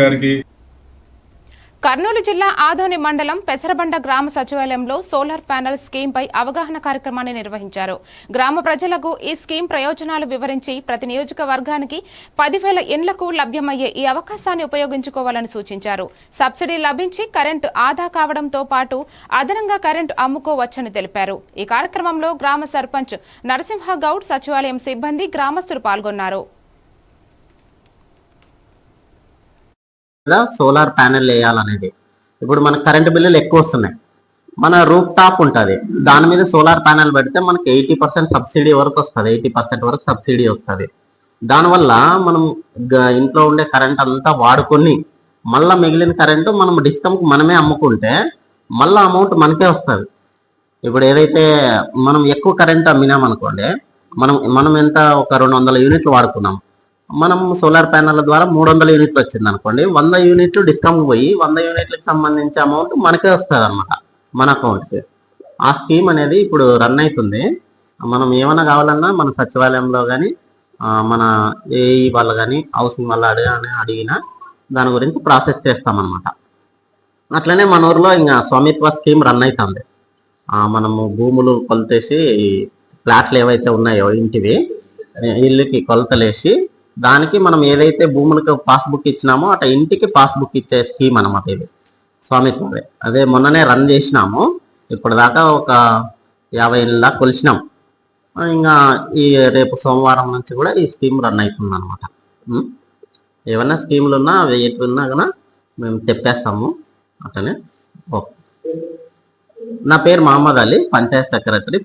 గారికి. కర్నూలు జిల్లా ఆదోని మండలం పెసరబండ గ్రామ సచివాలయంలో సోలార్ ప్యానెల్ స్కీమ్ పై అవగాహన కార్యక్రమాన్ని నిర్వహించారు. గ్రామ ప్రజలకు ఈ స్కీమ్ ప్రయోజనాలు వివరించి ప్రతి నియోజకవర్గానికి పదివేల ఇండ్లకు లభ్యమయ్యే ఈ అవకాశాన్ని ఉపయోగించుకోవాలని సూచించారు. సబ్సిడీ లభించి కరెంటు ఆదా కావడంతో పాటు అదనంగా కరెంటు అమ్ముకోవచ్చని తెలిపారు. ఈ కార్యక్రమంలో గ్రామ సర్పంచ్ నరసింహ గౌడ్ సచివాలయం సిబ్బంది గ్రామస్తులు పాల్గొన్నారు. మీద సోలార్ ప్యానెల్ వేయాలనేది. ఇప్పుడు మన కరెంటు బిల్లులు ఎక్కువ వస్తున్నాయి. మన రూప్ టాప్ ఉంటుంది. దాని మీద సోలార్ ప్యానెల్ పెడితే మనకి ఎయిటీ పర్సెంట్ సబ్సిడీ వరకు వస్తుంది. ఎయిటీ పర్సెంట్ వరకు సబ్సిడీ వస్తుంది. దానివల్ల మనం ఇంట్లో ఉండే కరెంట్ అంతా వాడుకొని మళ్ళా మిగిలిన కరెంటు మనం డిస్కమ్కి మనమే అమ్ముకుంటే మళ్ళా అమౌంట్ మనకే వస్తుంది. ఇప్పుడు ఏదైతే మనం ఎక్కువ కరెంట్ అమ్మినాం అనుకోండి మనం మనం ఎంత ఒక రెండు వందల యూనిట్లు వాడుకున్నాం. మనం సోలార్ ప్యానెల్ ద్వారా మూడు వందల యూనిట్లు వచ్చింది అనుకోండి వంద యూనిట్లు డిస్కౌంట్ పోయి వంద యూనిట్లకు సంబంధించి అమౌంట్ మనకే వస్తుంది అనమాట మన అకౌంట్కి. ఆ స్కీమ్ అనేది ఇప్పుడు రన్ అవుతుంది మనం ఏమైనా కావాలన్నా మన సచివాలయంలో కానీ మన ఏఈ వాళ్ళు కానీ హౌసింగ్ వాళ్ళు అడిగి అడిగినా దాని గురించి ప్రాసెస్ చేస్తామన్నమాట. అట్లనే మన ఊర్లో ఇంకా స్వామిత్వ స్కీమ్ రన్ అవుతుంది మనము భూములు కొలతేసి ఫ్లాట్లు ఏవైతే ఉన్నాయో ఇంటివి ఇల్లుకి కొలతలేసి దానికి మనం ఏదైతే భూములకు పాస్బుక్ ఇచ్చినామో అట ఇంటికి పాస్బుక్ ఇచ్చే స్కీమ్ అనమాట ఇది. స్వామిత్వదే అదే మొన్ననే రన్ చేసినాము. ఇప్పటిదాకా ఒక యాభై ఏళ్ళ దాకా కొలిసినాం ఇంకా ఈ రేపు సోమవారం నుంచి కూడా ఈ స్కీమ్ రన్ అవుతుంది అనమాట ఏమన్నా స్కీములు ఉన్నా అవి ఎటు ఉన్నా కూడా మేము చెప్పేస్తాము. అట్లనే ఓకే. నా పేరు మహమ్మద్ అలీ పంచాయత్ సెక్రటరీ.